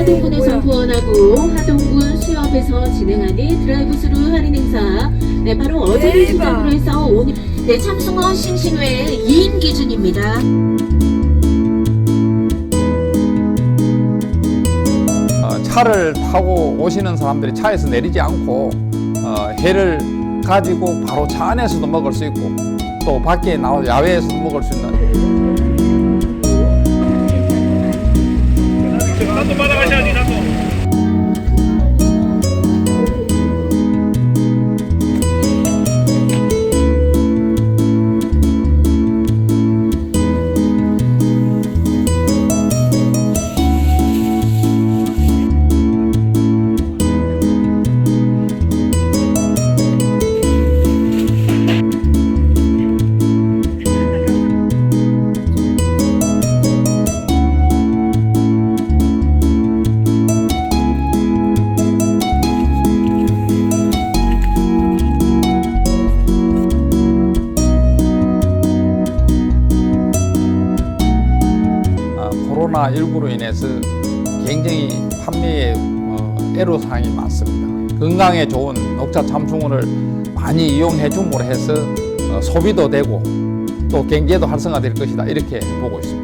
하동군에서 후원하고 하동군 수협에서 진행하는 드라이브스루 할인 행사. 네, 바로 어제를. 시작으로 해서 오늘 네, 참승원 싱싱회 2인 기준입니다. 어, 차를 타고 오시는 사람들이 차에서 내리지 않고 어, 회를 가지고 바로 차 안에서도 먹을 수 있고 또 밖에 나와 야외에서도 먹을 수 있는 코로나 19로 인해서 굉장히 판매에 어, 애로사항이 많습니다. 건강에 좋은 녹차 참숭어를 많이 이용해 줌으로 해서 어, 소비도 되고 또 경제도 활성화될 것이다 이렇게 보고 있습니다.